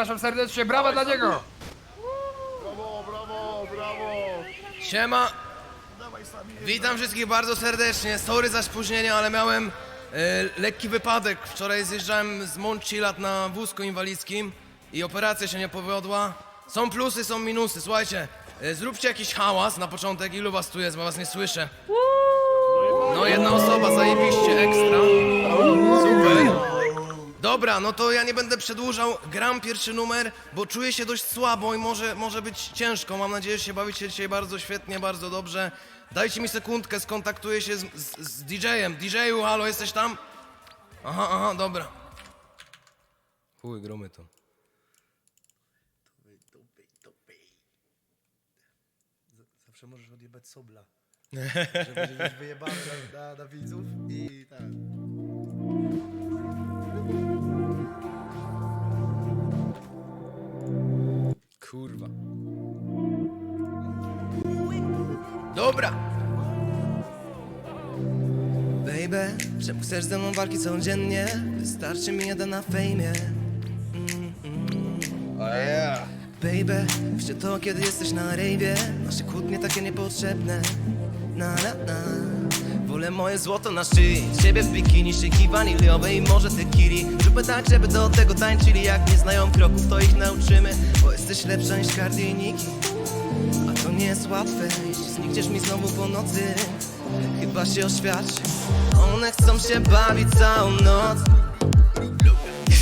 zapraszam serdecznie, brawa dla niego! Brawo, brawo, brawo! Siema, Dawaj sami. witam wszystkich bardzo serdecznie. Sorry za spóźnienie, ale miałem e, lekki wypadek. Wczoraj zjeżdżałem z Montchillat na wózku inwalidzkim i operacja się nie powiodła. Są plusy, są minusy. Słuchajcie, e, zróbcie jakiś hałas na początek. Ilu was tu jest, bo was nie słyszę. No jedna osoba, zajebiście, ekstra. Dobra, no to ja nie będę przedłużał. Gram pierwszy numer, bo czuję się dość słabo i może, może być ciężko. Mam nadzieję, że się bawicie dzisiaj bardzo świetnie, bardzo dobrze. Dajcie mi sekundkę, skontaktuję się z, z, z DJ-em. DJ-u, halo, jesteś tam? Aha, aha, dobra. Chuj, gromy to. Zawsze możesz odjebać sobla. Żeby być wyjebany na, na, na widzów i tak. Dobra. Baby, czemu chcesz ze mną walki codziennie? Wystarczy mi jeden na fejmie. Mm, mm. Baby, wście to kiedy jesteś na rejwie Nasze kłótnie takie niepotrzebne Na na na Wolę moje złoto na szyi Ciebie w bikini, szyki waniliowe i może tequili Zróbmy tak, żeby do tego tańczyli Jak nie znają kroków, to ich nauczymy Bo jesteś lepsza niż Cardi i Nicki nie jest łatwe Jeśli znikniesz mi znowu po nocy Chyba się oświadczy. One chcą się bawić całą noc.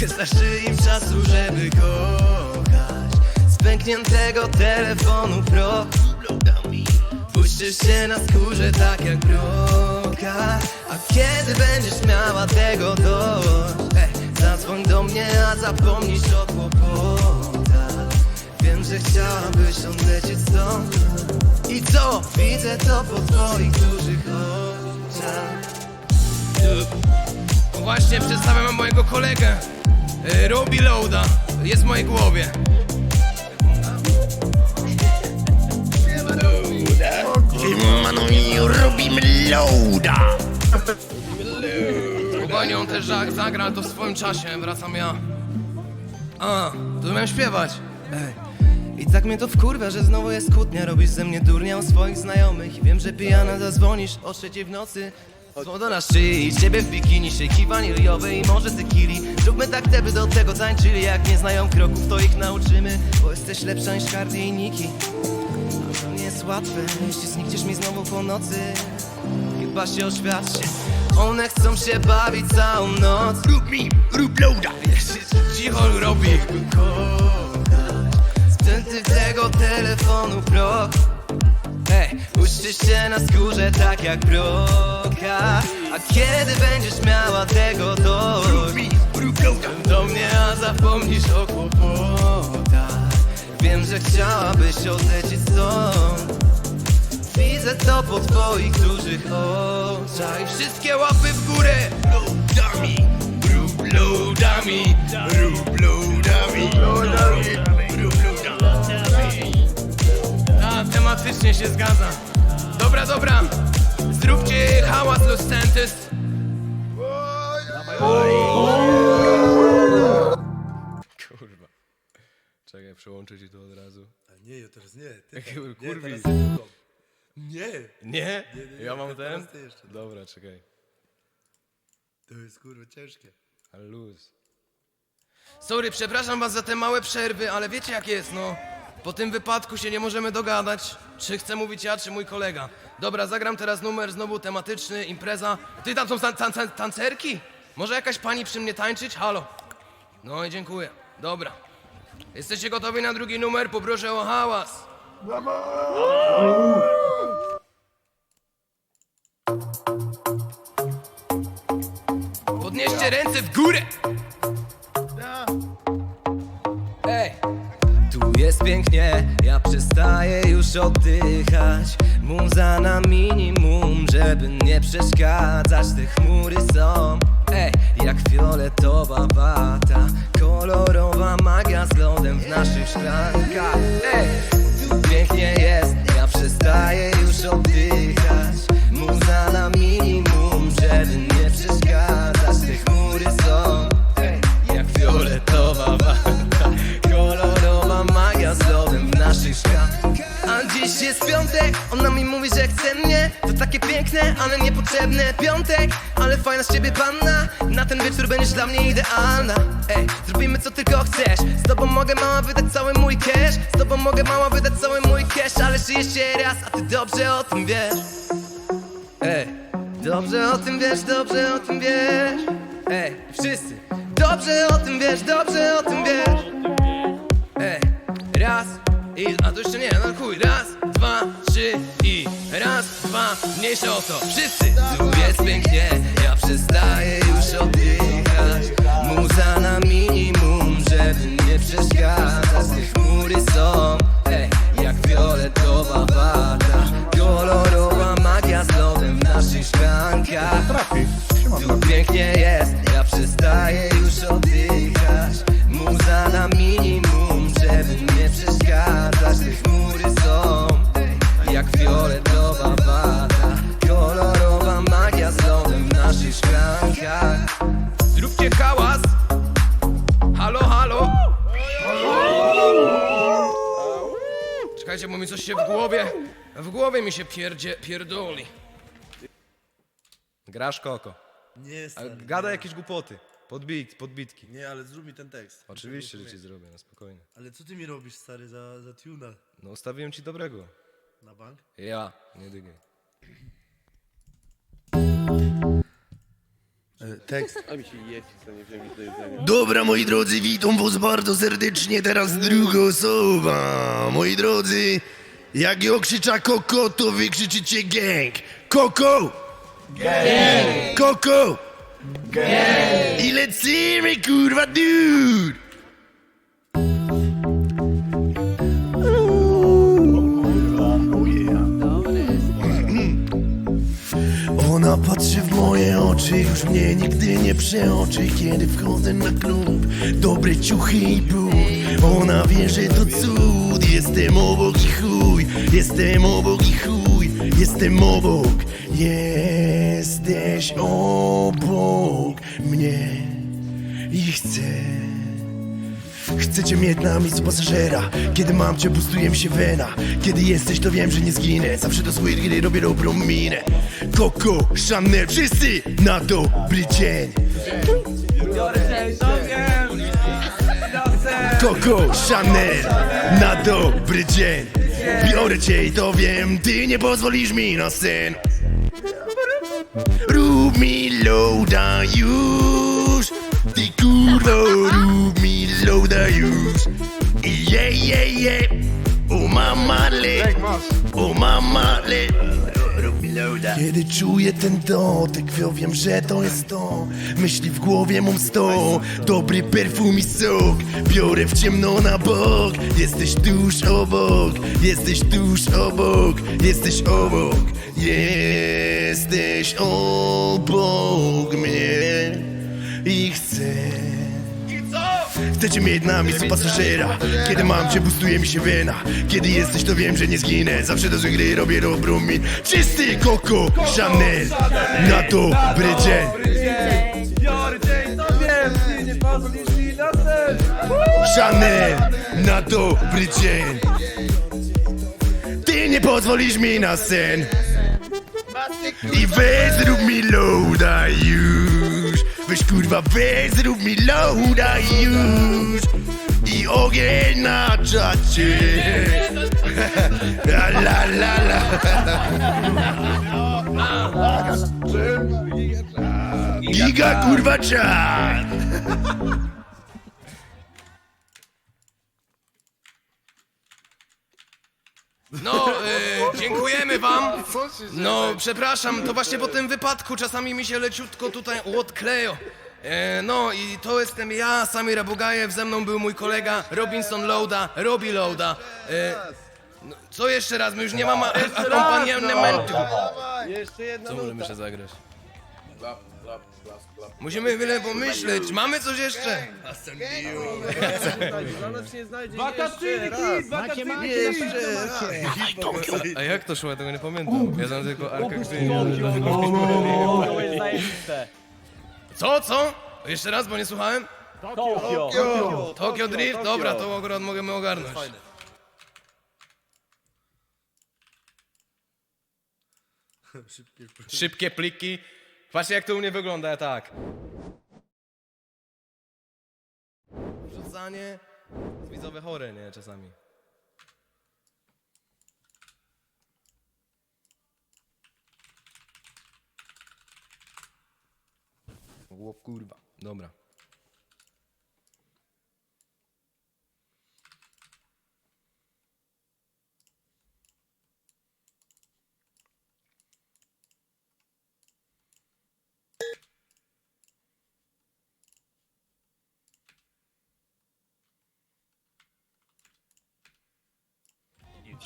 Wystarczy im czasu, żeby kochać. Z pękniętego telefonu pro Puścisz się na skórze tak jak broka. A kiedy będziesz miała tego dość? Zadzwoń do mnie, a zapomnisz o kłopotach Wiem, że chciałabyś odlecieć stąd I co? Widzę to po twoich dużych oczach. No Właśnie przedstawiam wam mojego kolegę. E, Robi Loada Jest w mojej głowie. I robimy loada. On też za- zagra to w swoim czasie, wracam ja. A, to miałem śpiewać. Ej. Tak mnie to wkurwia, że znowu jest kłótnia. Robisz ze mnie durnia u swoich znajomych. I wiem, że pijana zadzwonisz o trzeciej w nocy. Złoto na szyi, ciebie w bikini Szyki waniliowe i może tequili. Zróbmy tak, te by do tego tańczyli. Jak nie znają kroków, to ich nauczymy Bo jesteś lepsza niż Cardi i Nicki A to nie jest łatwe, jeśli znikniesz mi znowu po nocy. Chyba się oświadczy. One chcą się bawić całą noc. Rób mi, rób loada. Cicho robi. Kochać Spęty tego telefonu pro Ej, uścisz się na skórze tak jak broka. A kiedy będziesz miała tego dość? Do mnie, a zapomnisz o kłopotach. Wiem, że chciałabyś odlecieć stąd. Widzę to po twoich dużych oczach. Wszystkie łapy w górę. Loadami, rób loadami, rób loadami, rób A, tematycznie się zgadza Dobra, dobra Zróbcie hałas Los Santos Kurwa Czekaj, przełączę ci to od razu A nie, ja teraz nie. Ty Kur- nie, kurwi. teraz ty drugą. Nie, Nie? nie, Ja mam to ten? teraz ty jeszcze. Dobra, czekaj to jest kurwa ciężkie. Ale luz. Sorry, przepraszam was za te małe przerwy, ale wiecie jak jest, no. Po tym wypadku się nie możemy dogadać, czy chcę mówić ja, czy mój kolega. Dobra, zagram teraz numer znowu tematyczny, impreza. Ty, tam są tan tan tan tancerki? Może jakaś pani przy mnie tańczyć? Halo. No i dziękuję. Dobra. Jesteście gotowi na drugi numer? Poproszę o hałas. Podnieście ręce w górę! Jest pięknie, ja przestaję już oddychać. Muza na minimum, żeby nie przeszkadzać. Te chmury są, ej, jak fioletowa wata. Kolorowa magia z lodem w naszych szklankach. Ej, tu pięknie jest, ja przestaję już oddychać. Muza na minimum, żeby nie jest piątek, ona mi mówi, że chce mnie. To takie piękne, ale niepotrzebne. Piątek, ale fajna z ciebie panna. Na ten wieczór będziesz dla mnie idealna. Ej, zrobimy co tylko chcesz. Z tobą mogę mała wydać cały mój cash. Z tobą mogę mała wydać cały mój cash. Ale żyję jeszcze raz, a ty dobrze o tym wiesz. Ej, dobrze o tym wiesz, dobrze o tym wiesz. Ej, wszyscy Dobrze o tym wiesz, dobrze o tym wiesz. Ej, raz i... A to jeszcze nie, no chuj Raz, dwa, trzy i... Raz, dwa, mniejsze o to. Wszyscy! Tu jest pięknie, ja przestaję już oddychać. Muza na minimum, żeby nie przeszkadzać. Te chmury są, ej, jak fioletowa wata. Kolorowa magia z lodem w naszych szklankach. Tu pięknie jest, się w głowie... W głowie mi się pierdzie, pierdoli Grasz koko. Nie, A stary. gada nie. jakieś głupoty. Podbit, podbitki. Nie, ale zrób mi ten tekst. Oczywiście, że ci zrobię, na spokojnie. Ale co ty mi robisz, stary, za, za tuna? No ustawiłem ci dobrego. Na bank? Ja, nie dygaj. tekst. Dobra, moi drodzy, witam was bardzo serdecznie. Teraz druga osoba. Moi drodzy, jak ją krzycza Koko, to wy krzyczycie gang. Koko! Gang! Koko! Gang! I lecimy, kurwa, dude! Patrzy w moje oczy, już mnie nigdy nie przeoczy. Kiedy wchodzę na klub, dobre ciuchy i but Ona wie, że to cud, jestem obok i chuj. Jestem obok i chuj, jestem obok. Jesteś obok mnie i chcę Chcecie mieć na miejscu pasażera. Kiedy mam cię, bustuje mi się wena. Kiedy jesteś, to wiem, że nie zginę. Zawsze to sweet, kiedy robię dobrą minę. Coco, Chanel, wszyscy na dobry dzień. Coco, Chanel, na dobry dzień. Biorę cię i to wiem, ty nie pozwolisz mi na sen. Rób mi loada już. Ty kurwo, rób mi loada już I je, je, je O mama le. O mama le. Rób mi loada Kiedy czuję ten dotyk, wio wiem, że to jest to. Myśli w głowie mam sto. Dobry perfum i sok. Biorę w ciemno na bok. Jesteś tuż obok. Jesteś tuż obok. Jesteś obok. Jesteś obok mnie. I chcę Chcecie mieć na miejscu pasażera? Kiedy mam cię, bustuje mi się wena. Kiedy jesteś, to wiem, że nie zginę. Zawsze do złej gry robię dobrą min Czysty Coco Chanel. Na dobry dzień. Chanel Na dobry dzień. Ty nie pozwolisz mi na sen. I weź zrób mi loada już Weź kurwa weź zrób mi loada już. I ogień na czacie. La la la la. Giga kurwa czat No, e, dziękujemy wam. No, przepraszam, to właśnie po tym wypadku czasami mi się leciutko tutaj odkleją. E, no i to jestem ja, Samir Abugajew, ze mną był mój kolega Robinson Loada, Robi Loada. E, no, co jeszcze raz? My już nie mamy akompaniamentu. Co możemy jeszcze zagrać? Musimy chwilę pomyśleć, mamy coś jeszcze? Tutaj dla Wakacyjny jeszcze kit, wakacyjny kit! A jak to szło, ja tego nie pamiętam. Ja znam tylko Arkę Co, co? Jeszcze raz, bo nie słuchałem? Tokio. Tokio, Drift? Dobra, to akurat możemy ogarnąć. Szybkie pliki, Patrzcie jak to u mnie wygląda, tak. Wrzucanie. Widzowe chore, nie? Czasami. O kurwa. Dobra.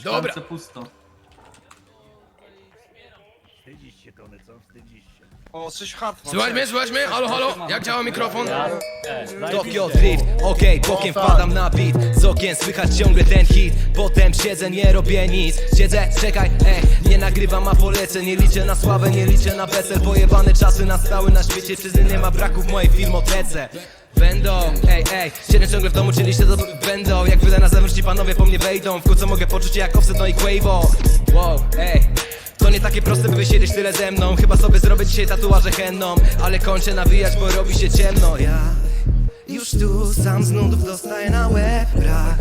Dobra. pusto. O, coś hard. Słuchaj mnie, słuchaj mnie, halo, halo, jak działa mikrofon? Tokio Drift, okej, bokiem wpadam na beat. Z okien słychać ciągle ten hit. Potem siedzę, nie robię nic. Siedzę, czekaj, ej, nie nagrywam, a polecę. Nie liczę na sławę, nie liczę na PESEL Pojebane czasy nastały na świecie. Przyzny nie ma braku w mojej filmotece Będą, ej, ej, siedzę ciągle w domu, czyli się to będą. Jak wyda na zewnątrz, ci panowie po mnie wejdą. W kółce mogę poczuć się jak Offset, no i Quavo Wow, ej to nie takie proste, by wysiedzieć tyle ze mną. Chyba sobie zrobię dzisiaj tatuaże henną Ale kończę nawijać, bo robi się ciemno. Ja już tu sam z nudów dostaję na łeb brak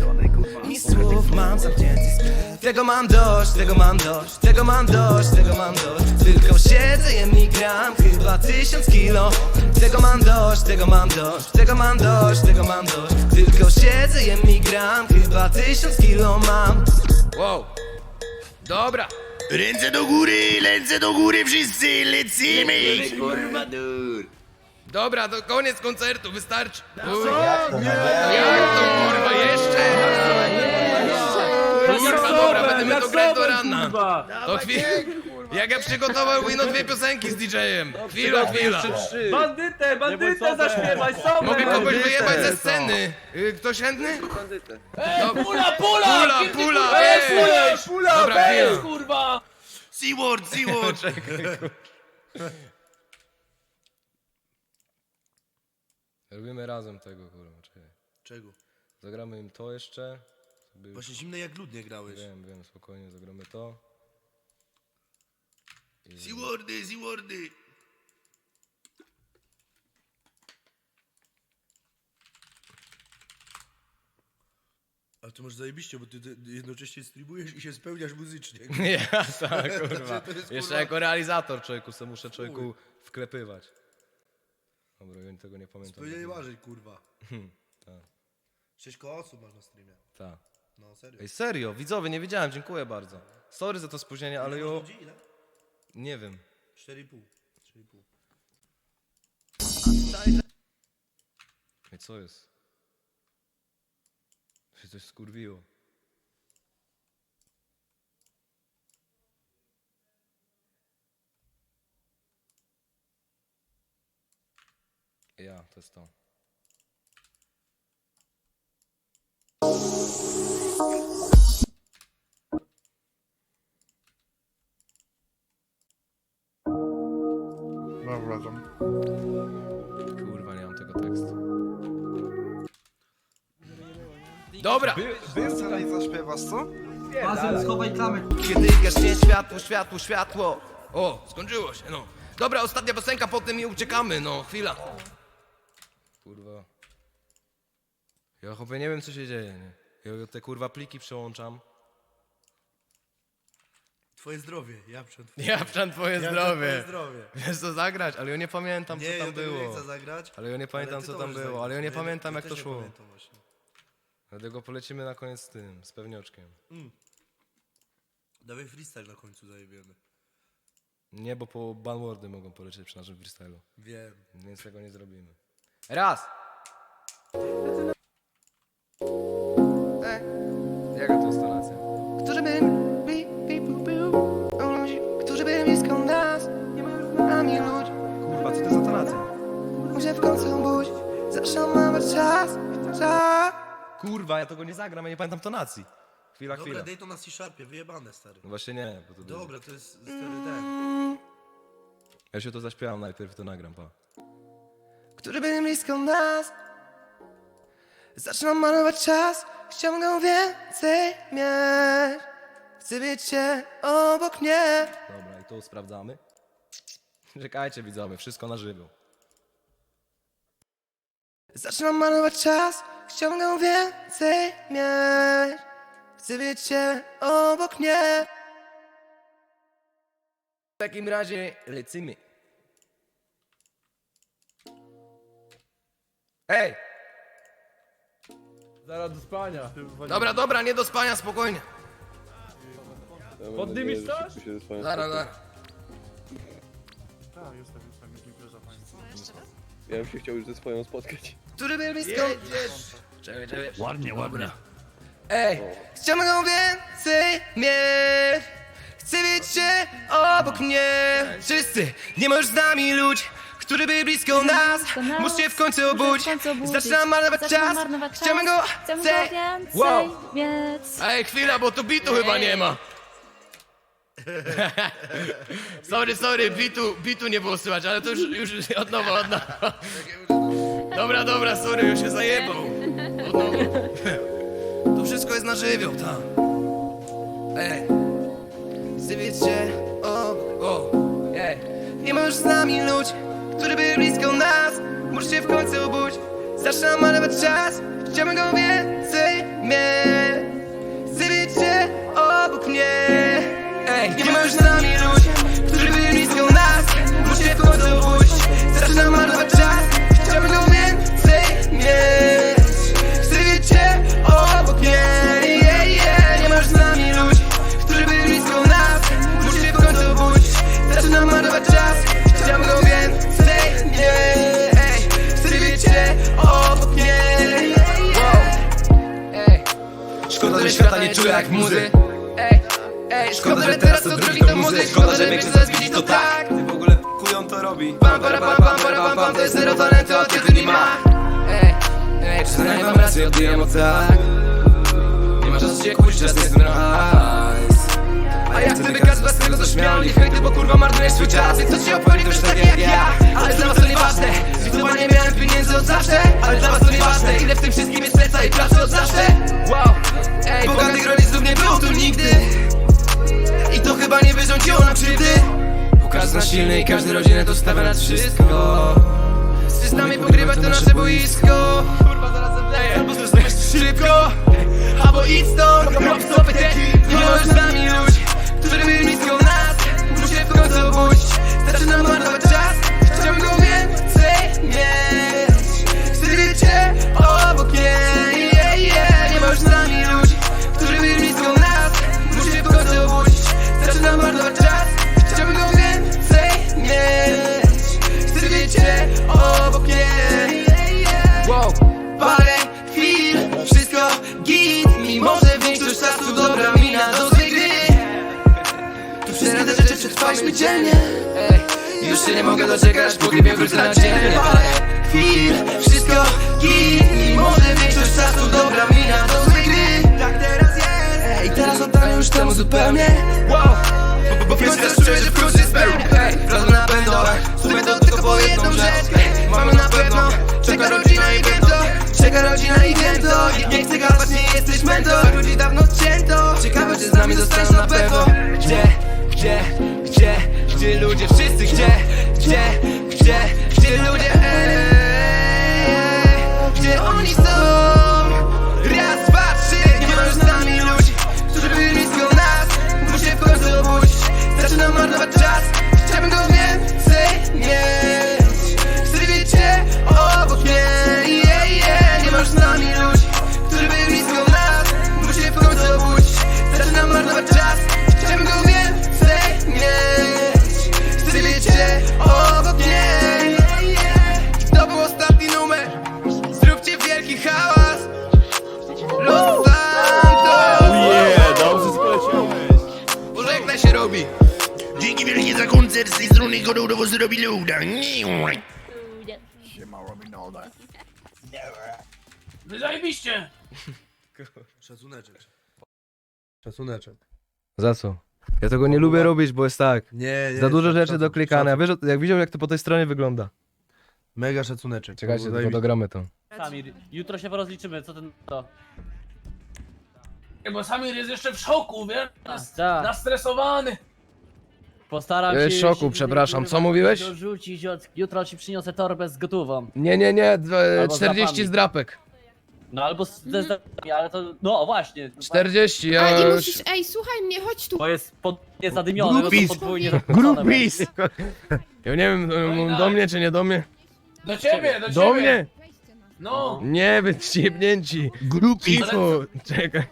I słów mam zamknięty. Sklep Tego mam dość, tego mam dość Tego mam dość, tego mam dość. Tylko siedzę, jem i gram Chyba tysiąc kilo. Tego mam dość, tego mam dość Tego mam dość, tego mam dość. Tylko siedzę, jem i gram Chyba tysiąc kilo mam. Wow. Dobra. Ręce do góry, ręce do góry wszyscy, lecimy! Dobra, to koniec koncertu, wystarczy. Uj. Jak to? Jak to, kurwa, jeszcze? Kurwa, dobra, będziemy to grać do rana. To chwilę. Jak ja przygotował ino dwie piosenki z DJ-em. Chwila, chwila. Bandytę, bandytę zaśpiewaj, sobę! Mogę kogoś wyjebać ze sceny. Y, Ktoś chętny? No, Pula, pula! Pula, pula, ej! Pula, Dobra, chwila. kurwa! Seaward, Seaward! Robimy razem tego, kurwa, czekaj. Czego? Zagramy im to jeszcze. Sobie... Właśnie zimne jak lód nie grałeś. Wiem, wiem, spokojnie, zagramy to. Seawardy, Seawardy! Ale to masz zajebiście, bo ty, ty jednocześnie streamujesz i się spełniasz muzycznie. Ja, tak, kurwa. Jeszcze kurwa- jako realizator, człowieku, se muszę człowieku wklepywać. Dobra, ja tego nie pamiętam. Spełnienie marzeń, kurwa. tak. Sześć koło osób masz na streamie. Tak. No serio. Ej, serio, widzowie, nie wiedziałem, dziękuję bardzo. Sorry za to spóźnienie, ale Ile jo... masz ludzi? Ile? Nie wiem. 4,5. 4,5. Ej, co jest? Się coś skurwiło. Ja, to jest to. Kurwa, nie mam tego tekstu. Dobra. Więcej zaśpiewasz, co? Bazel, schowaj klamę, Kiedy gaśnie światło, światło, światło O, skończyło się, no. Dobra, ostatnia piosenka, potem i uciekamy, no, chwila. Kurwa. Ja chłopie nie wiem co się dzieje, nie? Ja te kurwa pliki przełączam. Twoje zdrowie, ja przed Ja przed twoje Twoje zdrowie. zdrowie. Wiesz co zagrać, ale ja nie pamiętam Nie, co ja tam nie było. chcę zagrać. Ale ja nie pamiętam co tam było, zagrać. ale ja nie Ja pamiętam ja jak to nie szło. pamiętam właśnie. Dlatego polecimy na koniec z tym, z pewnioczkiem. Dawaj freestyle na końcu zajebiemy. Nie, bo po banwordy mogą polecieć przy naszym freestylu. Wiem. Więc tego nie zrobimy. Raz! Ej, Jaka to jest tonacja? Którzy by bi, bi, bu, bu, o ludzi, którzy by blisko nas Nie ma z nami ludzi Kurwa, co to za tonacja? Muszę w końcu obudzić Zaszamamy czas, czas Kurwa, ja tego nie zagram, ja nie pamiętam tonacji. Chwila, Dobra, chwila. daj to na C-Sharpie, wyjebane stary. No właśnie nie, bo to Dobra, to jest stary ten. Ja się to zaśpiewam najpierw, to nagram, pa. Którzy by blisko nas Zaczynam malować czas go więcej mieć Chcę być cię obok mnie Dobra, i tu sprawdzamy. Czekajcie widzowie, wszystko na żywo. Zaczynam marnować czas, ściągam więcej mieć Chcę cię obok mnie W takim razie lecimy. Ej! Zaraz do spania. Dobra, dobra, nie do spania, spokojnie Poddymisz coś? Zaraz, zaraz Ja bym się chciał już ze swoją spotkać. Który był blisko? Czekaj, czekaj Ładnie, ładnie Ej, ściągam więcej mieć Chcę wiedzieć cię obok mnie Wszyscy, nie już z nami ludzi który był blisko nas, muszę się w końcu obudzić Zaczynam marnować czas, chciałbym go, Chciałbym chcę go więcej Wow. mieć. Ej, chwila, bo tu bitu chyba nie ma. sorry, sorry, bitu, bitu nie było słychać, ale to już, już od nowa, od nowa. Dobra, dobra, sorry, już się zajebał. Od nowa. To wszystko jest na żywioł, tak. Ej, cię, o, o, ej. Nie ma już z nami ludzi, którzy byli blisko nas. Muszę się w końcu obudzić. Zaczynam malować czas, chciałbym go więcej mieć. Chcę cię obok mnie Ej, nie ma już z nami ludzi, którzy byli blisko nas Muszę się w końcu obudzić Zaczynam marnować czas jak muzy. Ej, ej, szkoda, że teraz to drogi to muzy. Szkoda, że większość z nas widzi to tak. W ogóle kujon to robi. Pam, para, pam, pam, para, pam, pam To jest zero talentu, a kiedy nie ma. Ej, ej, przyznaję wam rację, odbijam od tak. Nie ma czasu się kłócić, czas jest nice a ja chcę wykazywać swego co śmiał Nie hejty, bo kurwa marnujesz swój czas. I co ci opowiem, to już tak jak ja. Ale dla was to nieważne. Widzowa nie miałem pieniędzy od zawsze Ale dla was to nieważne. Ile w tym wszystkim jest serca i pracy od zawsze chyba nie wyrządziło nam krzywdy Bo każdy na silny i każdy rodzinę to stawia nad wszystko. Chcesz z nami pogrywać to nasze boisko. Kurwa zaraz zemdleję Albo zrozumiesz szybko. Albo idź stąd Rob stopy te Nie już z nami ludzi Którzy byli blisko nas Muszę się w końcu obudzić. Zaczynam marnować czas. Chciałbym go więcej mieć się nie mogę doczekać Pogrybię wrócę na dzielnie Parę chwil Wszystko git. Mimo, że większość czasu dobra mina do złej gry. Tak teraz jest. Ej, teraz oddaję już temu zupełnie. Wow. Bo, bo końcu teraz czuję, że w końcu jest pełny Hej, razem na pewno. Sumie to tylko po jedną rzecz. Hej, Mamy na pewno. Czeka rodzina i wiem to Czeka rodzina i wiem to Nie chcę gadać, nie jesteś mentor Ludzi dawno cięto. Ciekawe, czy z nami zostaną na pewno. Gdzie, gdzie, gdzie, gdzie ludzie Wszyscy gdzie, gdzie, gdzie, gdzie ludzie? Ej, Gdzie? oni Wy zajebiście! Szacuneczek. Szacuneczek. Za co? Ja tego nie lubię robić, bo jest tak. Nie, nie. Za dużo rzeczy do szacun- klikania. szacun- Wiesz, jak widział jak to po tej stronie wygląda. Mega szacuneczek. Czekajcie, tylko zajebiście. dogramy to. Samir, jutro się porozliczymy, co ten to. Nie, bo Samir jest jeszcze w szoku, wiesz? Jest Tak. nastresowany. Postaram Ja się... w szoku, się przepraszam. kurwa, Co mówiłeś? Dorzucić od... Jutro ci przyniosę torbę z gotową. Nie, nie, nie, dwa- Albo z 40 zapami. zdrapek. No albo z z- ale to... No właśnie. 40, ja A i już... musisz, ej, słuchaj mnie, chodź tu. Bo jest podwójnie zadymione, no to podwójnie Grupis! Ja nie wiem, No do tak. mnie czy nie do mnie? Do ciebie, do ciebie! Do mnie! No! Nie, wy ściebnięci. Grupis! Cicho, czekaj.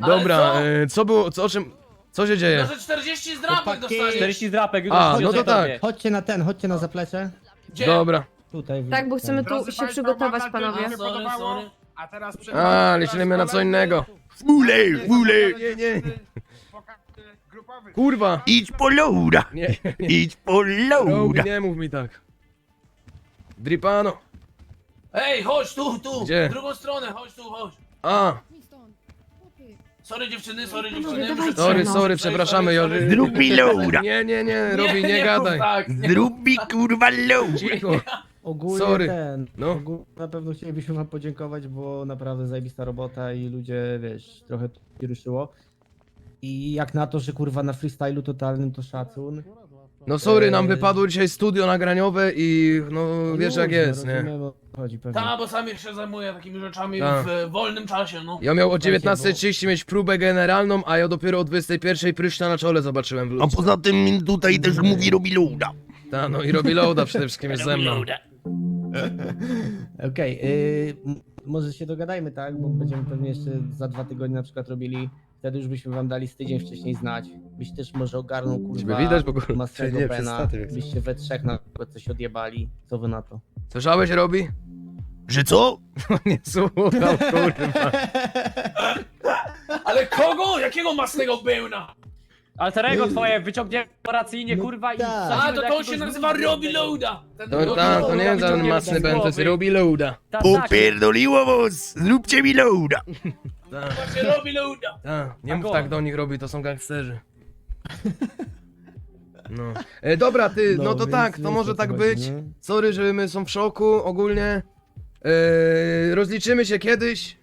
Ale Dobra, co? e, co było, co, o czym, co się dzieje? No, że 40 zdrapek dostaniesz! 40 drapek, jutro A, no to tobie. tak. Chodźcie na ten, chodźcie na zaplecze. Gdzie? Dobra. Tutaj. Tak, bo chcemy tu Drodzy się państwo, przygotować, mam panowie. nadzieję, że Sorry, sorry. A teraz A, liczymy na co innego. Fule, fule! Nie, nie. Kurwa. Idź po loada! Nie, nie. Idź po loada! nie mów mi tak. Dripano. Ej, chodź tu, tu! Gdzie? W drugą stronę, chodź tu, chodź! A, Sorry dziewczyny, sorry dziewczyny. dawajcie, sorry, no. sorry, przepraszamy, Jory. Mi loada! Nie, nie, nie, Robi, nie mów gadaj. Tak, nie Zrób mi kurwa loada! Cicho. Ogólnie Sorry. ten. No. Ogólnie na pewno chcielibyśmy wam podziękować, bo naprawdę zajebista robota i ludzie, wiesz, trochę tu się ruszyło. I jak na to, że kurwa na freestylu totalnym to szacun. No sorry, nam wypadło dzisiaj studio nagraniowe i no wiesz jak jest, nie? rozumiemy, o co chodzi pewnie. Ta, bo sam się zajmuję takimi rzeczami Ta. w e, wolnym czasie, no. Ja miał o Słuchajcie, 19.30 mieć próbę generalną, a ja dopiero o 21.00 pryszcza na czole zobaczyłem w A lustrze. poza tym tutaj też mówi robi loada. Ta, no i robi loada przede wszystkim jest ze mną. Okej, y, m- może się dogadajmy, tak? Bo będziemy pewnie jeszcze za dwa tygodnie na przykład robili. Wtedy już byśmy wam dali z tydzień wcześniej znać. Byś też może ogarnął kurwa widać w ogóle? Nie, przez Bena. statyw jak Byście we trzech na przykład coś odjebali. Co wy na to? Słyszałeś, Robi? Że co? Nie słucham, kurwa. Ale kogo? Jakiego masnego bełna? Alterego twoje wyciągnie operacyjnie, No kurwa i tak. wsadzimy A, do to to jakiegoś się nazywa. Robi Loada! Ten To, Robi ta, to Loada. nie jest żaden z band, to jest robi loada. Ta, tak, Popierdoliło was! Zróbcie mi loada! Ta, Właśnie Robi Loada! ta, nie mów tak do nich, Robi, to są gangsterzy. No. E, dobra, ty, no, to więc tak, to może tak chodzi, być. nie? Sorry, że my są w szoku ogólnie. E, rozliczymy się kiedyś.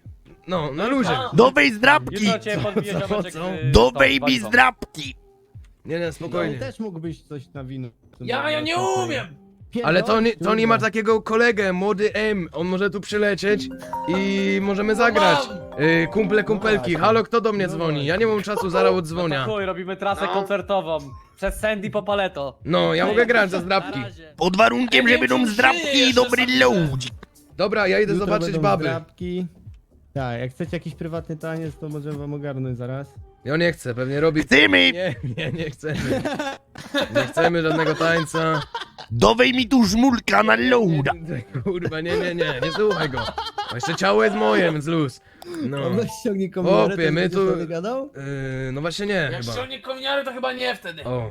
No, na luzie. Do wej zdrapki! Jutro cię podbije co, ziomeczek, co? y, Do tą baby walką. zdrapki! Nie, nie, No, spokojnie. też mógłbyś coś na wino. Ja, ja nie umiem! Ale to nie, to nie ma takiego kolegę, młody M. On może tu przylecieć i możemy zagrać. Y, kumple, kumpelki. Halo, kto do mnie dzwoni? Ja nie mam czasu, zaraz odzwonia. Chuj, robimy trasę koncertową. Przez Sandy po paleto. No, ja mogę grać za zdrabki. Na razie. Pod warunkiem, że będą żyje i dobry loadzik. Dobra, ja idę Jutro zobaczyć będą baby. Zdrabki. Tak, jak chcecie jakiś prywatny taniec, to możemy wam ogarnąć zaraz. Ja nie chcę, pewnie robi. Chcemy! Nie, nie, nie chcemy. Nie chcemy żadnego tańca. Dowej mi tu żmulka na loada! Kurwa, nie, nie, nie, nie słuchaj go. A jeszcze ciało jest moje, więc luz. No. Weź ściągnij Chłopie, my tu-? Yy, no właśnie nie, chyba. ściągnie kominiary, to chyba nie wtedy. O.